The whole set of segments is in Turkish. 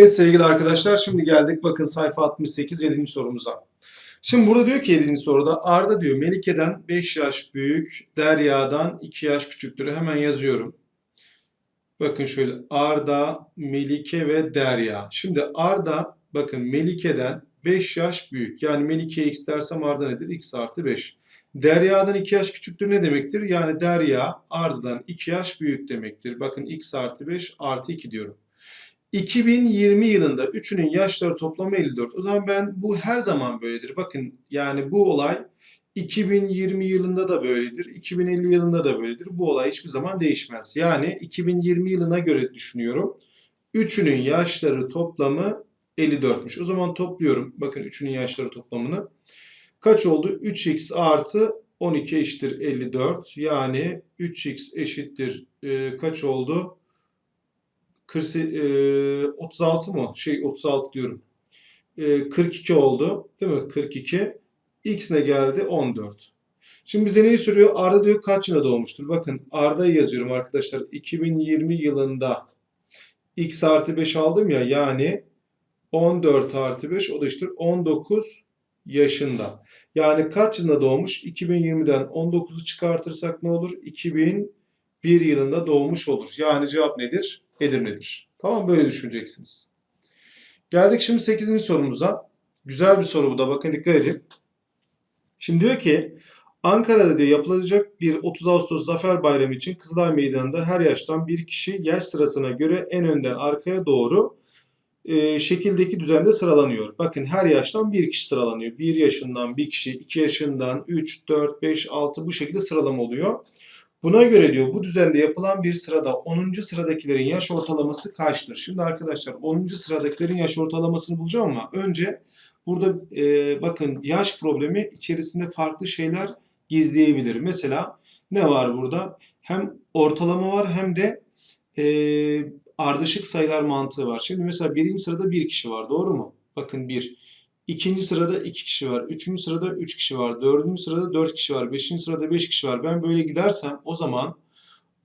Evet sevgili arkadaşlar şimdi geldik bakın sayfa 68 7. sorumuza. Şimdi burada diyor ki 7. soruda Arda diyor Melike'den 5 yaş büyük, Derya'dan 2 yaş küçüktür. Hemen yazıyorum. Bakın şöyle Arda, Melike ve Derya. Şimdi Arda bakın Melike'den 5 yaş büyük. Yani Melike'ye x dersem Arda nedir? x artı 5. Derya'dan 2 yaş küçüktür ne demektir? Yani Derya Arda'dan 2 yaş büyük demektir. Bakın x artı 5 artı 2 diyorum. 2020 yılında üçünün yaşları toplamı 54. O zaman ben bu her zaman böyledir. Bakın yani bu olay 2020 yılında da böyledir. 2050 yılında da böyledir. Bu olay hiçbir zaman değişmez. Yani 2020 yılına göre düşünüyorum. Üçünün yaşları toplamı 54'müş. O zaman topluyorum. Bakın üçünün yaşları toplamını. Kaç oldu? 3x artı 12 eşittir 54. Yani 3x eşittir e, kaç oldu? 40, e, 36 mı? Şey 36 diyorum. E, 42 oldu. Değil mi? 42. X ne geldi? 14. Şimdi bize neyi soruyor? Arda diyor kaç yılında doğmuştur? Bakın Arda'yı yazıyorum arkadaşlar. 2020 yılında X artı 5 aldım ya yani 14 artı 5 o da işte 19 yaşında. Yani kaç yılında doğmuş? 2020'den 19'u çıkartırsak ne olur? 2001 yılında doğmuş olur. Yani cevap nedir? Edirne'dir. Tamam böyle düşüneceksiniz. Geldik şimdi 8. sorumuza. Güzel bir soru bu da bakın dikkat edin. Şimdi diyor ki Ankara'da diyor yapılacak bir 30 Ağustos Zafer Bayramı için Kızılay Meydanı'nda her yaştan bir kişi yaş sırasına göre en önden arkaya doğru e, şekildeki düzende sıralanıyor. Bakın her yaştan bir kişi sıralanıyor. 1 yaşından bir kişi, 2 yaşından 3, 4, 5, 6 bu şekilde sıralama oluyor. Buna göre diyor bu düzende yapılan bir sırada 10. sıradakilerin yaş ortalaması kaçtır? Şimdi arkadaşlar 10. sıradakilerin yaş ortalamasını bulacağım ama önce burada e, bakın yaş problemi içerisinde farklı şeyler gizleyebilir. Mesela ne var burada? Hem ortalama var hem de e, ardışık sayılar mantığı var. Şimdi mesela birinci sırada bir kişi var doğru mu? Bakın bir. İkinci sırada iki kişi var. Üçüncü sırada üç kişi var. Dördüncü sırada dört kişi var. Beşinci sırada beş kişi var. Ben böyle gidersem o zaman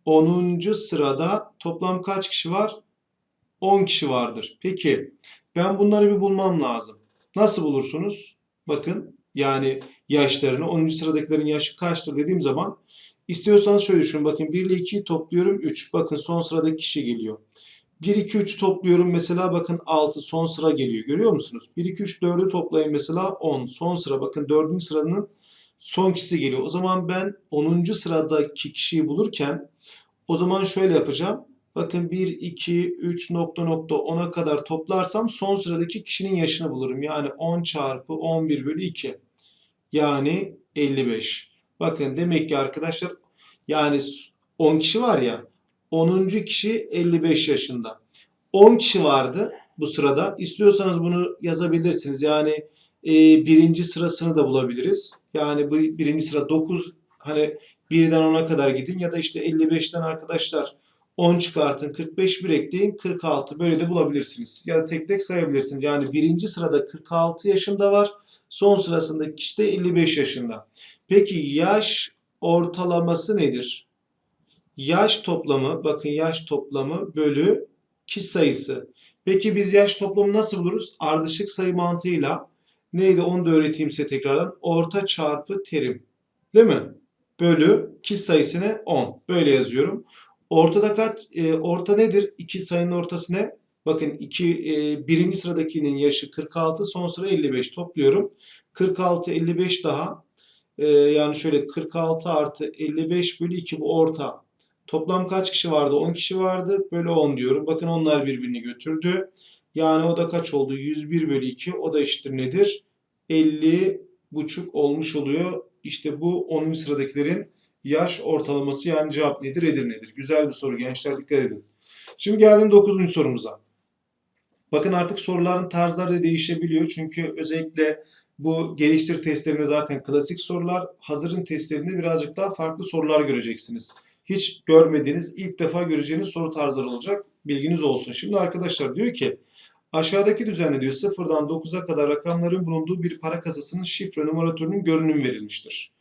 onuncu sırada toplam kaç kişi var? On kişi vardır. Peki ben bunları bir bulmam lazım. Nasıl bulursunuz? Bakın yani yaşlarını 10. sıradakilerin yaşı kaçtır dediğim zaman istiyorsanız şöyle düşünün. Bakın 1 ile 2'yi topluyorum 3. Bakın son sıradaki kişi geliyor. 1, 2, 3 topluyorum mesela bakın 6 son sıra geliyor. Görüyor musunuz? 1, 2, 3, 4'ü toplayın mesela 10 son sıra. Bakın 4. sıranın son kişisi geliyor. O zaman ben 10. sıradaki kişiyi bulurken o zaman şöyle yapacağım. Bakın 1, 2, 3 nokta nokta 10'a kadar toplarsam son sıradaki kişinin yaşını bulurum. Yani 10 çarpı 11 bölü 2. Yani 55. Bakın demek ki arkadaşlar yani 10 kişi var ya 10. kişi 55 yaşında. 10 kişi vardı bu sırada. İstiyorsanız bunu yazabilirsiniz. Yani e, birinci sırasını da bulabiliriz. Yani bu birinci sıra 9 hani birden 10'a kadar gidin ya da işte 55'ten arkadaşlar 10 çıkartın 45 bir ekleyin 46 böyle de bulabilirsiniz. Ya tek tek sayabilirsiniz. Yani birinci sırada 46 yaşında var. Son sırasındaki kişi de 55 yaşında. Peki yaş ortalaması nedir? Yaş toplamı, bakın yaş toplamı bölü kişi sayısı. Peki biz yaş toplamı nasıl buluruz? Ardışık sayı mantığıyla neydi onu da öğreteyim size tekrardan. Orta çarpı terim. Değil mi? Bölü kişi sayısını 10. Böyle yazıyorum. Ortada kaç? E, orta nedir? İki sayının ortası ne? Bakın iki, e, birinci sıradakinin yaşı 46, son sıra 55 topluyorum. 46, 55 daha. E, yani şöyle 46 artı 55 bölü 2 bu orta. Toplam kaç kişi vardı? 10 kişi vardı. Bölü 10 diyorum. Bakın onlar birbirini götürdü. Yani o da kaç oldu? 101 bölü 2. O da eşittir nedir? 50 buçuk olmuş oluyor. İşte bu 10. sıradakilerin yaş ortalaması yani cevap nedir? Edirne'dir. Güzel bir soru gençler dikkat edin. Şimdi geldim 9. sorumuza. Bakın artık soruların tarzları da değişebiliyor. Çünkü özellikle bu geliştir testlerinde zaten klasik sorular. Hazırın testlerinde birazcık daha farklı sorular göreceksiniz hiç görmediğiniz, ilk defa göreceğiniz soru tarzları olacak. Bilginiz olsun. Şimdi arkadaşlar diyor ki aşağıdaki düzenle diyor sıfırdan 9'a kadar rakamların bulunduğu bir para kasasının şifre numaratörünün görünüm verilmiştir.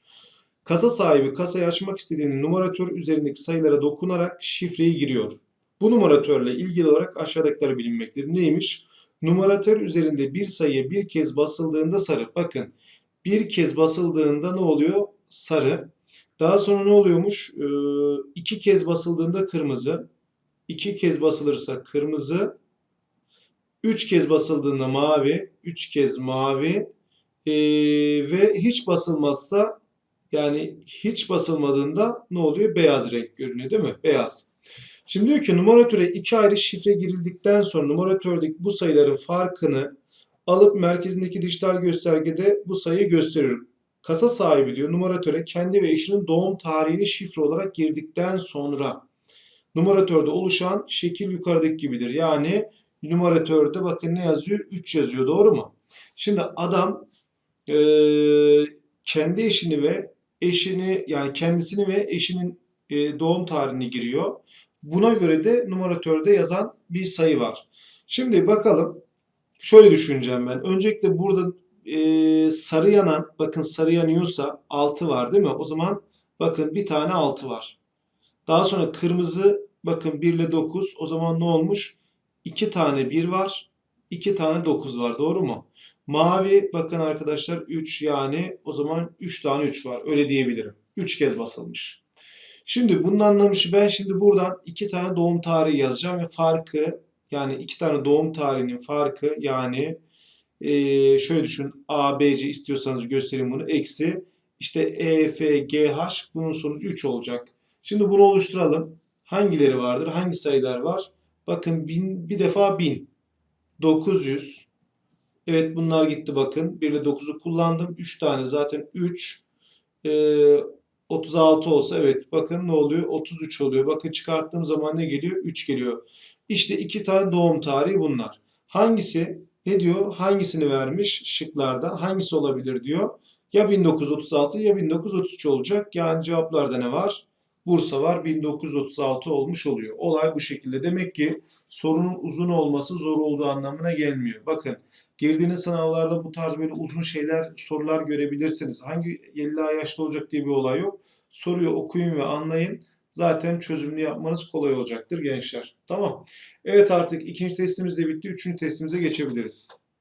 Kasa sahibi kasayı açmak istediğinin numaratör üzerindeki sayılara dokunarak şifreyi giriyor. Bu numaratörle ilgili olarak aşağıdakiler bilinmektedir. Neymiş? Numaratör üzerinde bir sayıya bir kez basıldığında sarı. Bakın bir kez basıldığında ne oluyor? Sarı. Daha sonra ne oluyormuş? Ee, iki kez basıldığında kırmızı. İki kez basılırsa kırmızı. Üç kez basıldığında mavi. Üç kez mavi. Ee, ve hiç basılmazsa yani hiç basılmadığında ne oluyor? Beyaz renk görünüyor değil mi? Beyaz. Şimdi diyor ki numaratöre iki ayrı şifre girildikten sonra numaratördeki bu sayıların farkını alıp merkezindeki dijital göstergede bu sayıyı gösterir. Kasa sahibi diyor numaratöre kendi ve eşinin doğum tarihini şifre olarak girdikten sonra numaratörde oluşan şekil yukarıdaki gibidir. Yani numaratörde bakın ne yazıyor? 3 yazıyor doğru mu? Şimdi adam eee, kendi eşini ve eşini yani kendisini ve eşinin e, doğum tarihini giriyor. Buna göre de numaratörde yazan bir sayı var. Şimdi bakalım. Şöyle düşüneceğim ben. Öncelikle burada e, sarı yanan, bakın sarı yanıyorsa 6 var değil mi? O zaman bakın bir tane 6 var. Daha sonra kırmızı bakın 1 ile 9. O zaman ne olmuş? 2 tane 1 var. 2 tane 9 var. Doğru mu? Mavi bakın arkadaşlar 3 yani o zaman 3 tane 3 var. Öyle diyebilirim. 3 kez basılmış. Şimdi bunun anlamışı ben şimdi buradan 2 tane doğum tarihi yazacağım ve farkı yani 2 tane doğum tarihinin farkı yani eee, şöyle düşün A, B, C istiyorsanız göstereyim bunu. Eksi işte E, F, G, H bunun sonucu 3 olacak. Şimdi bunu oluşturalım. Hangileri vardır? Hangi sayılar var? Bakın bin, bir defa 1000. 900. Evet bunlar gitti bakın. 1 ile 9'u kullandım. 3 tane zaten 3. Ee, 36 olsa evet bakın ne oluyor? 33 oluyor. Bakın çıkarttığım zaman ne geliyor? 3 geliyor. İşte iki tane doğum tarihi bunlar. Hangisi ne diyor? Hangisini vermiş şıklarda? Hangisi olabilir diyor. Ya 1936 ya 1933 olacak. Yani cevaplarda ne var? Bursa var 1936 olmuş oluyor. Olay bu şekilde. Demek ki sorunun uzun olması zor olduğu anlamına gelmiyor. Bakın girdiğiniz sınavlarda bu tarz böyle uzun şeyler, sorular görebilirsiniz. Hangi 50 yaşlı olacak diye bir olay yok. Soruyu okuyun ve anlayın. Zaten çözümünü yapmanız kolay olacaktır gençler. Tamam. Evet artık ikinci testimiz de bitti. Üçüncü testimize geçebiliriz.